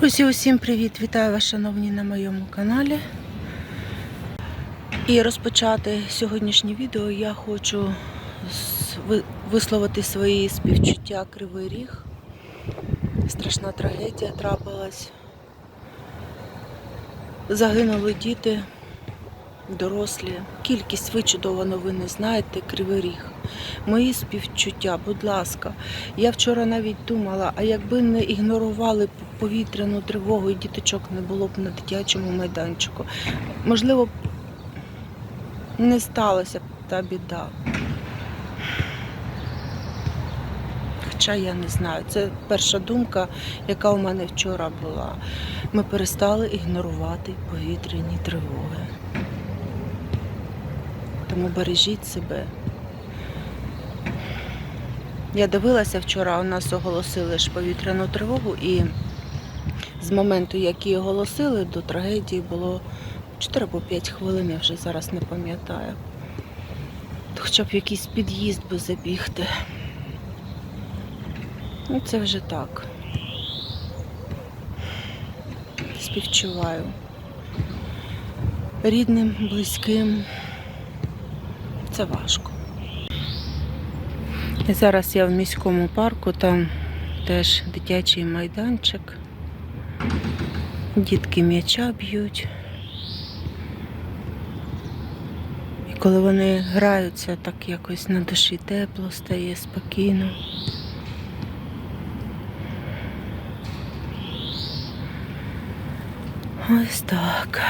Друзі, усім привіт! Вітаю вас, шановні, на моєму каналі. І розпочати сьогоднішнє відео я хочу висловити свої співчуття Кривий Ріг. Страшна трагедія трапилась. Загинули діти, дорослі. Кількість ви чудово новини знаєте, Кривий Ріг. Мої співчуття, будь ласка. Я вчора навіть думала, а якби не ігнорували повітряну тривогу і діточок не було б на дитячому майданчику, можливо, не сталася б та біда. Хоча я не знаю, це перша думка, яка у мене вчора була. Ми перестали ігнорувати повітряні тривоги. Тому бережіть себе. Я дивилася вчора, у нас оголосили ж повітряну тривогу, і з моменту, як її оголосили, до трагедії було 4 або 5 хвилин, я вже зараз не пам'ятаю. Хоча б якийсь під'їзд би забігти. Ну, це вже так. Співчуваю. Рідним, близьким. Це важко. І зараз я в міському парку, там теж дитячий майданчик. Дітки м'яча б'ють. І коли вони граються, так якось на душі тепло стає, спокійно. Ось так.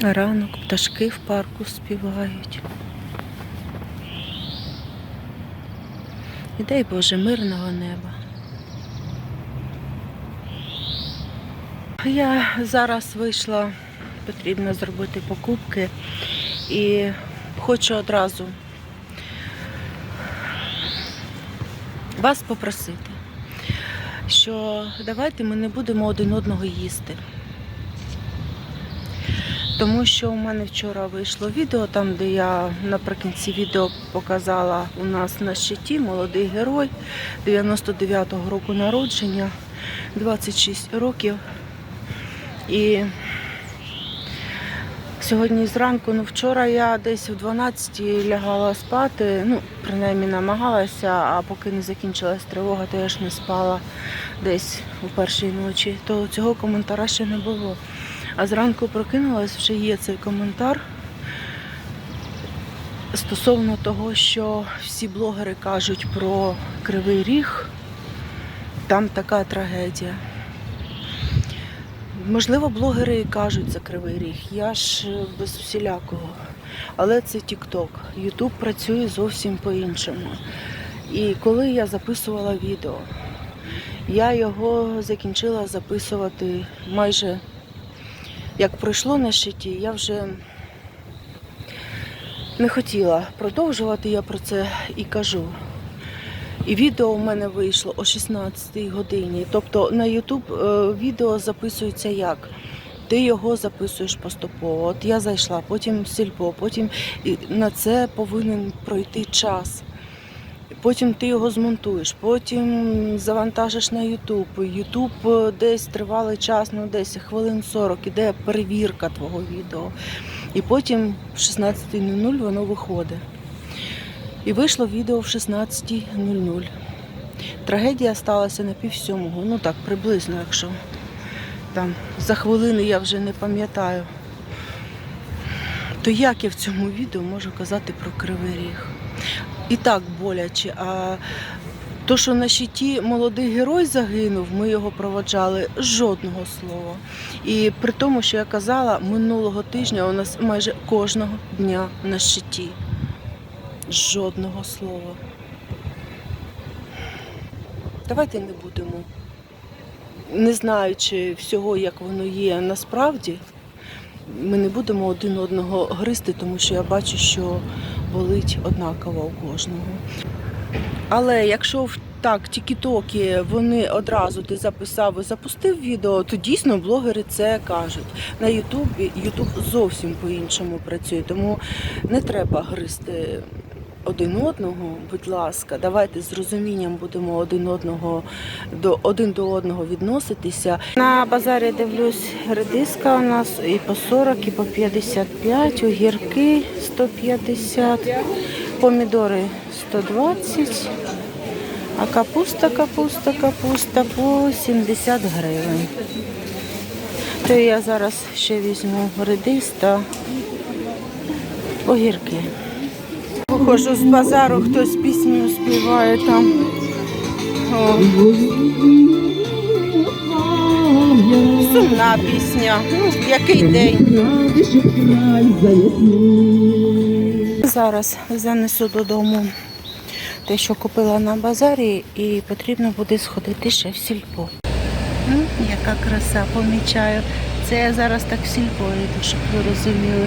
Ранок, пташки в парку співають. І дай Боже мирного неба. Я зараз вийшла, потрібно зробити покупки і хочу одразу вас попросити, що давайте ми не будемо один одного їсти. Тому що у мене вчора вийшло відео, там, де я наприкінці відео показала у нас на щиті молодий герой 99-го року народження, 26 років. І сьогодні зранку, ну вчора я десь в 12 лягала спати, ну, принаймні намагалася, а поки не закінчилась тривога, то я ж не спала десь у першій ночі, то цього коментара ще не було. А зранку прокинулась, вже є цей коментар стосовно того, що всі блогери кажуть про Кривий Ріг, там така трагедія. Можливо, блогери і кажуть за Кривий Ріг, я ж е, без всілякого. Але це TikTok. YouTube працює зовсім по-іншому. І коли я записувала відео, я його закінчила записувати майже як пройшло на щиті, я вже не хотіла продовжувати, я про це і кажу. І відео у мене вийшло о 16 годині. Тобто на YouTube е, відео записується як? Ти його записуєш поступово. От я зайшла, потім сільпо, потім на це повинен пройти час. Потім ти його змонтуєш, потім завантажиш на Ютуб. Ютуб е, десь тривалий час, ну десь хвилин 40, іде перевірка твого відео. І потім в 16.00 воно виходить. І вийшло відео в 16.00. Трагедія сталася на пів ну так, приблизно, якщо там за хвилини я вже не пам'ятаю. То як я в цьому відео можу казати про Кривий Ріг? І так боляче. А то, що на щиті молодий герой загинув, ми його проводжали жодного слова. І при тому, що я казала, минулого тижня у нас майже кожного дня на щиті. Жодного слова. Давайте не будемо, не знаючи всього, як воно є насправді, ми не будемо один одного гризти, тому що я бачу, що болить однаково у кожного. Але якщо в так, тіктоки вони одразу ти записав і запустив відео, то дійсно блогери це кажуть. На Ютубі Ютуб зовсім по-іншому працює, тому не треба гризти один одного, будь ласка, давайте з розумінням будемо один одного до один до одного відноситися. На базарі дивлюсь, редиска у нас і по 40, і по 55, огірки 150, помідори 120, а капуста, капуста, капуста по 70 гривень. То я зараз ще візьму редис огірки. Походжу з базару, хтось пісню співає там. О. Сумна пісня. Ну, який день. Зараз занесу додому те, що купила на базарі, і потрібно буде сходити ще в сільпо. М, Яка краса, помічаю. Це я зараз так в сільпо йду, щоб ви розуміли.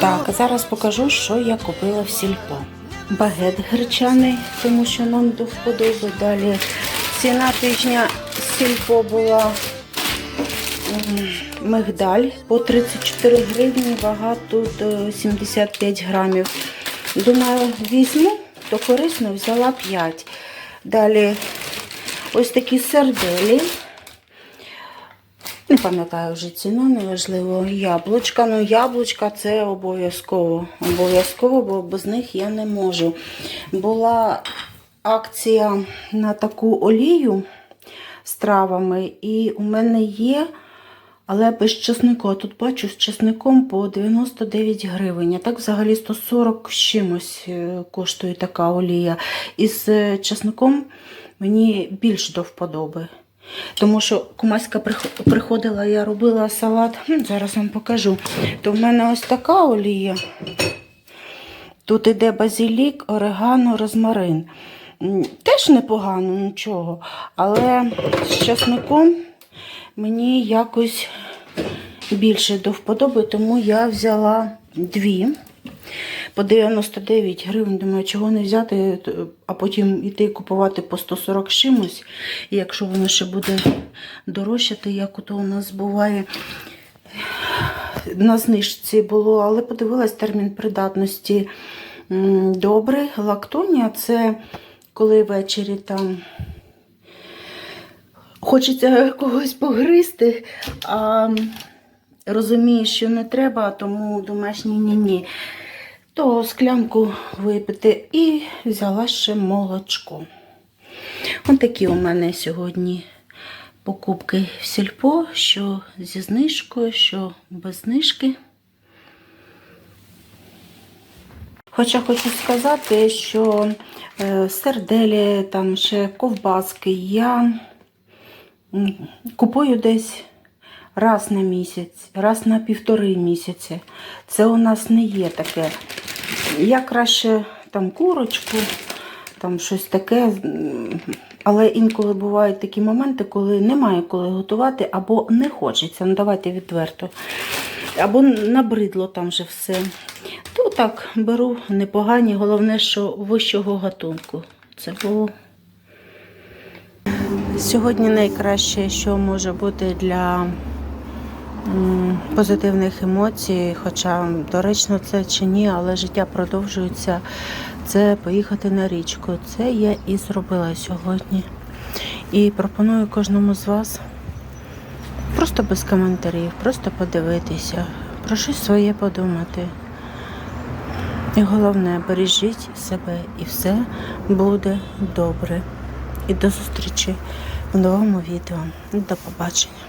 Так, зараз покажу, що я купила в сільпо. Багет гречаний, тому що нам до вподоби. Далі ціна тижня сільпо була мигдаль по 34 гривні, вага тут е, 75 грамів. Думаю, візьму, то корисно взяла 5. Далі ось такі серделі. Не пам'ятаю вже ціну, неважливо. Яблучка. Ну, яблучка це обов'язково. Обов'язково, бо без них я не можу. Була акція на таку олію з травами, і у мене є, але без чеснику. А тут бачу з чесником по 99 гривень. А так взагалі 140 з чимось е, коштує така олія. І з е, чесником мені більш до вподоби. Тому що кумаська приходила, я робила салат. Зараз вам покажу. То в мене ось така олія. Тут іде базилік, орегано, розмарин. Теж непогано, нічого. Але з часником мені якось більше до вподоби, тому я взяла дві. По 99 гривень, думаю, чого не взяти, а потім йти купувати по 140 чимось. І якщо воно ще буде дорожчати, як ото у нас буває на знижці було, але подивилась термін придатності м, добрий. Лактонія це коли ввечері там хочеться когось погризти, а розумієш, що не треба, тому думаєш ні-ні-ні. То склянку випити і взяла ще молочко. Ось такі у мене сьогодні покупки в сільпо, що зі знижкою, що без знижки. Хоча хочу сказати, що е, серделі, там ще ковбаски я купую десь раз на місяць, раз на півтори місяці. Це у нас не є таке. Я краще там курочку, там щось таке. Але інколи бувають такі моменти, коли немає коли готувати, або не хочеться. Ну давайте відверто. Або набридло там вже все. То так беру непогані, головне, що вищого гатунку. Це було. Сьогодні найкраще, що може бути для позитивних емоцій, хоча доречно це чи ні, але життя продовжується. Це поїхати на річку. Це я і зробила сьогодні. І пропоную кожному з вас просто без коментарів, просто подивитися, про щось своє подумати. І головне, бережіть себе і все буде добре. І до зустрічі в новому відео. До побачення.